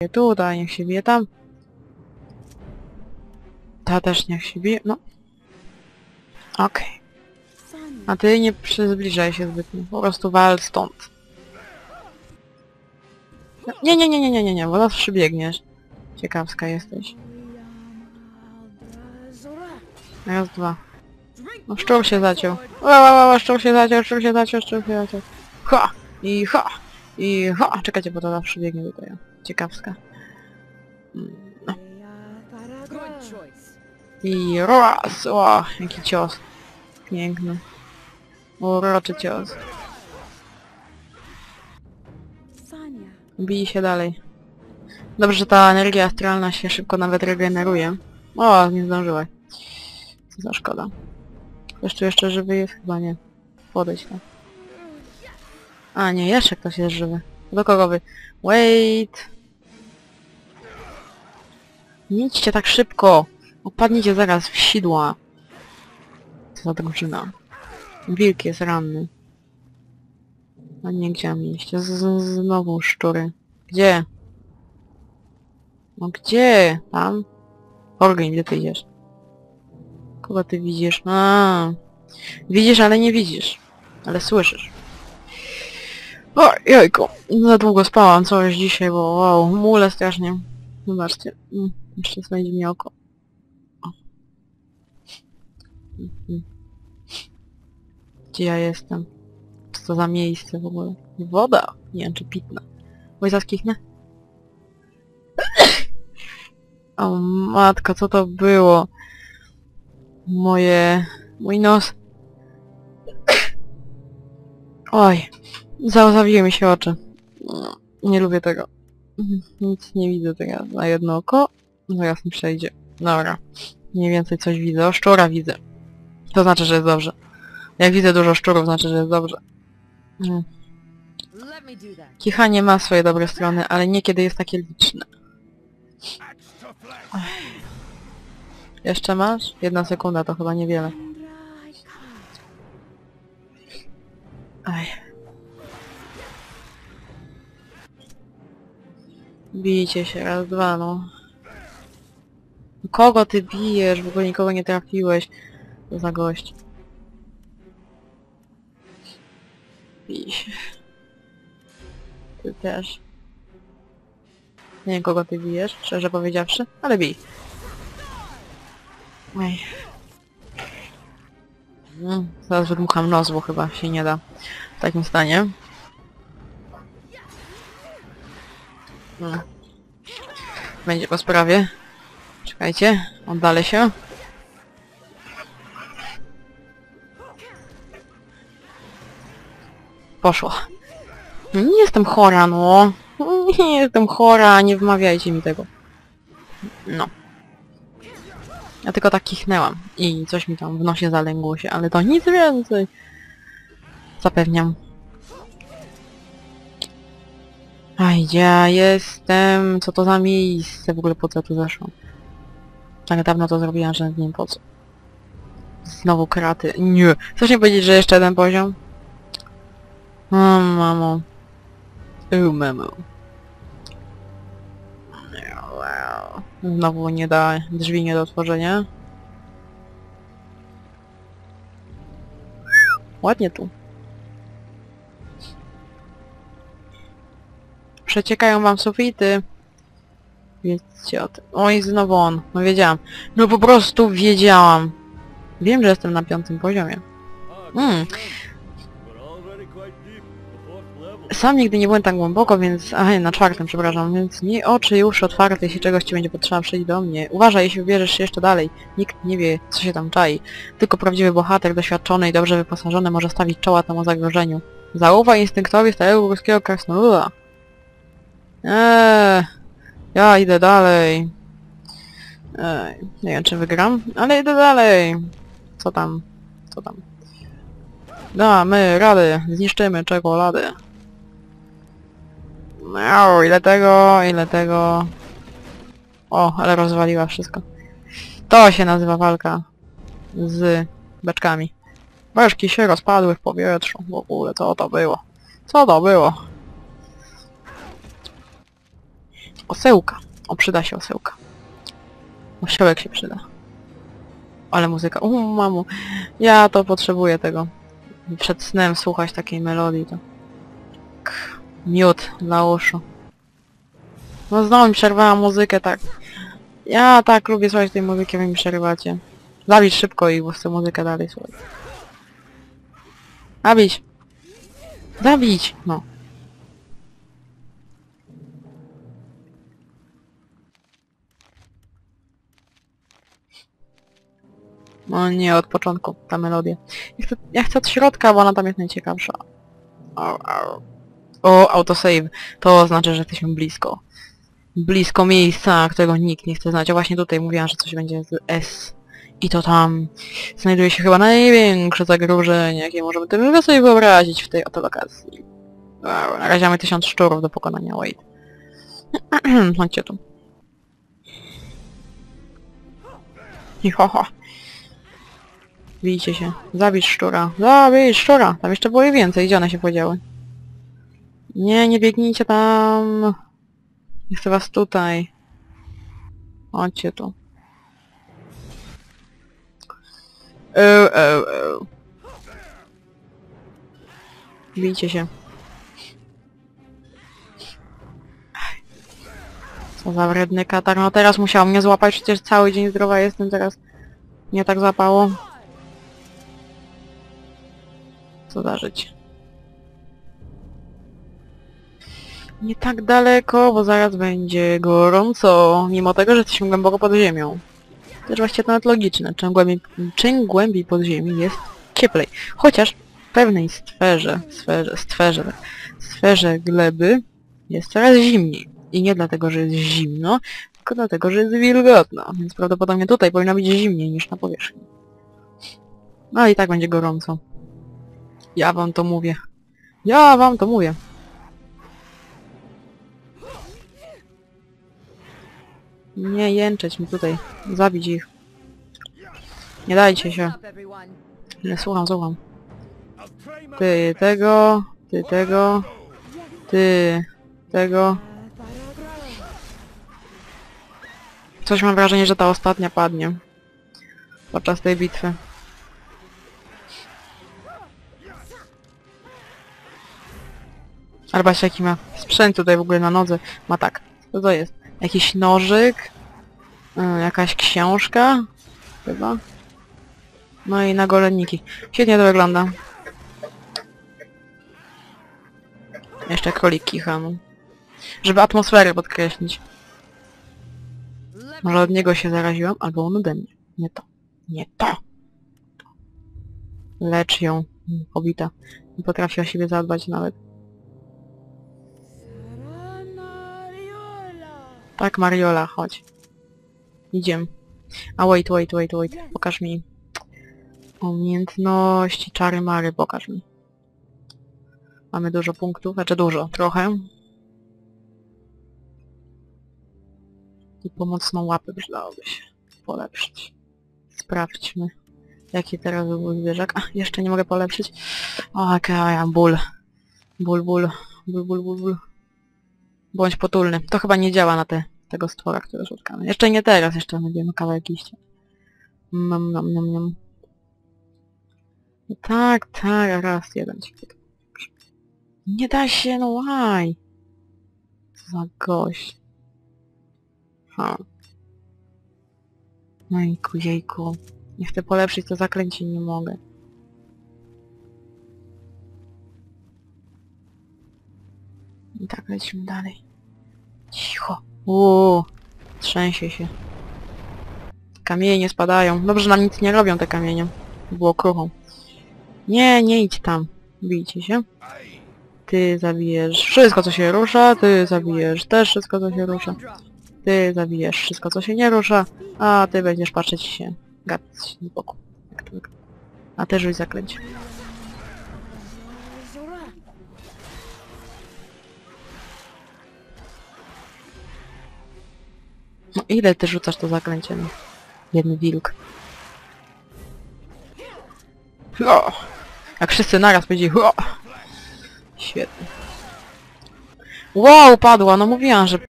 bije tutaj, niech się bije tam. Ta też niech się bije, no. Okej. A ty nie przyzbliżaj się zbytnio, po prostu wal stąd. No, Nie, nie, nie, nie, nie, nie, nie, bo zaraz przybiegniesz. Ciekawska jesteś. Raz, dwa. No szczur się zaciął. Ła, ła, ła, szczur się zaciął, szczur się zaciął, szczur się zaciął. Ha! I ha! I ha! Czekajcie, bo to zaraz przybiegnie tutaj. Ciekawska. No. I raz! O, jaki cios. Piękny. Uroczy cios. Bij się dalej. Dobrze, że ta energia astralna się szybko nawet regeneruje. O, nie zdążyłaś. Co za szkoda. Ktoś tu jeszcze żywy jest? Chyba nie. Podejdź tam. A nie, jeszcze ktoś jest żywy. Do kogo wy? Wait! Nie idźcie tak szybko! Opadnijcie zaraz w sidła. Co za drużyna. Wilk jest ranny. A nie gdzie mam iść? Z, z, znowu szczury. Gdzie? No gdzie? Tam? Organ, gdzie ty idziesz? Kogo ty widzisz? A, Widzisz, ale nie widzisz. Ale słyszysz. O, jojku. Za długo spałam coś dzisiaj, bo wow, mule strasznie. Zobaczcie. Mm, Jeszcze znajdzie mi oko. O. Mhm. Gdzie ja jestem? Co to za miejsce w ogóle? Woda! Nie wiem, czy pitna. Oj, zaskichnę? O matko, co to było? Moje... Mój nos... Oj, załazawiły mi się oczy. Nie lubię tego. Nic nie widzę teraz na jedno oko. Zaraz mi przejdzie. Dobra. Mniej więcej coś widzę. O, szczura widzę. To znaczy, że jest dobrze. Jak widzę dużo szczurów, znaczy, że jest dobrze. Mm. That. Kichanie ma swoje dobre strony, ale niekiedy jest takie liczne. Ech. Jeszcze masz? Jedna sekunda to chyba niewiele. Aj. Bijcie się, raz, dwa, no. Kogo ty bijesz? W ogóle nikogo nie trafiłeś. Co za gość. Bij się. Ty też. Nie wiem kogo ty bijesz, szczerze powiedziawszy, ale bij. Ej. Mm, zaraz wydmucham nos, bo chyba się nie da w takim stanie. Mm. Będzie po sprawie. Czekajcie, oddalę się. Poszło. No Nie jestem chora, no. Nie jestem chora, nie wmawiajcie mi tego. No. Ja tylko tak kichnęłam i coś mi tam w nosie zalęgło się, ale to nic więcej. Zapewniam. A gdzie ja jestem? Co to za miejsce? W ogóle po co tu zeszłam? Tak dawno to zrobiłam, że nie wiem po co. Znowu kraty. Nie. Chcesz mi powiedzieć, że jeszcze jeden poziom? O, mamo. U, mamo. Znowu nie da drzwi nie do otworzenia. Ładnie tu. Przeciekają wam sufity. Wiedzcie o tym. Oj, znowu on. No wiedziałam. No po prostu wiedziałam. Wiem, że jestem na piątym poziomie. Mm. Sam nigdy nie byłem tak głęboko, więc... Aha, na czwartym, przepraszam, więc nie oczy uszy otwarte, jeśli czegoś ci będzie potrzeba przyjść do mnie. Uważaj, jeśli wybierzesz się jeszcze dalej. Nikt nie wie, co się tam czai. Tylko prawdziwy bohater, doświadczony i dobrze wyposażony może stawić czoła temu zagrożeniu. Zaufaj instynktowi starego ruskiego krasnoluda. Eee, ja idę dalej. Eee, nie wiem, czy wygram, ale idę dalej. Co tam? Co tam? Damy radę, zniszczymy czekoladę. Miau, ile tego, ile tego. O, ale rozwaliła wszystko. To się nazywa walka z beczkami. Beczki się rozpadły w powietrzu. W ogóle, co to było? Co to było? Osełka. O, przyda się osełka. Osiołek się przyda. Ale muzyka. U, mamo. Ja to potrzebuję tego. Przed snem słuchać takiej melodii to... K, miód dla uszu. No znowu mi przerwała muzykę, tak. Ja tak lubię słuchać tej muzyki, wy mi przerywacie. Zabić szybko i chcę muzykę dalej słuchać. Zabić! Zabić! No. No nie, od początku ta melodia. Ja chcę, ja chcę od środka, bo ona tam jest najciekawsza. Au, au. O, autosave. To znaczy, że jesteśmy blisko. Blisko miejsca, którego nikt nie chce znać. A właśnie tutaj mówiłam, że coś będzie z S. I to tam znajduje się chyba największe zagrożenie, jakie możemy tylko sobie wyobrazić w tej oto lokacji. Wow, na razie mamy tysiąc szczurów do pokonania, wait. Chodźcie tu. I ho, ho. Bijcie się. Zabić szczura. Zabić szczura! Tam jeszcze było więcej. Gdzie one się podziały? Nie, nie biegnijcie tam. Nie chcę was tutaj. Chodźcie tu. Eee, eee, eee. Bijcie się. Co za wredny katar. No teraz musiał mnie złapać, przecież cały dzień zdrowa jestem, teraz nie tak zapało. Co. Nie tak daleko, bo zaraz będzie gorąco, mimo tego, że jesteśmy głęboko pod ziemią. Też właściwie to nawet logiczne. Czym głębiej, czym głębiej pod ziemi jest cieplej. Chociaż w pewnej sferze, sferze, sferze, sferze gleby jest coraz zimniej. I nie dlatego, że jest zimno, tylko dlatego, że jest wilgotno. Więc prawdopodobnie tutaj powinno być zimniej niż na powierzchni. No i tak będzie gorąco. Ja wam to mówię. Ja wam to mówię. Nie jęczeć mi tutaj. Zabić ich. Nie dajcie się. Nie słucham, słucham. Ty tego, ty tego, ty tego. Coś mam wrażenie, że ta ostatnia padnie. Podczas tej bitwy. Albo jaki ma sprzęt tutaj w ogóle na nodze. Ma tak. Co to jest? Jakiś nożyk? y, jakaś książka? Chyba. No i na golenniki. Świetnie to wygląda. Jeszcze królik kicha, no. Żeby atmosferę podkreślić. Może od niego się zaraziłam, albo on ode mnie. Nie to. Nie to! Lecz ją. Pobita. Nie potrafi o siebie zadbać nawet. Tak, Mariola, chodź. Idziemy. A wait, wait, wait, wait. Pokaż mi umiejętności, czary mary, pokaż mi. Mamy dużo punktów, znaczy dużo, trochę. I pomocną łapę przydałoby się polepszyć. Sprawdźmy. Jaki teraz był zwierzak? A, jeszcze nie mogę polepszyć. Okej, ból. Ból, ból. Ból, ból, ból, ból. Bądź potulny. To chyba nie działa na te, tego stwora, które spotkamy. Jeszcze nie teraz, jeszcze będziemy kawałek iść. Mam, mam, mam, mam. No tak, tak, raz, jeden. Nie da się, no why? Co za gość. Ha. Jejku, jejku. Nie chcę polepszyć to zaklęcie, nie mogę. I tak lecimy dalej. Cicho. Uuu, trzęsie się. Kamienie spadają. Dobrze, nam nic nie robią te kamienie. Było kruchą. Nie, nie idź tam. Bijcie się. Ty zabijesz wszystko, co się rusza, ty zabijesz też wszystko, co się rusza. Ty zabijesz wszystko, co się nie rusza, a ty będziesz patrzeć się, gadać z boku. A ty rzuć zaklęcie. No ile ty rzucasz to zaklęcie, no? Jedny wilk. Ho! Jak wszyscy naraz powiedzieli ho! Świetnie. Wow, padła, no mówiłam, że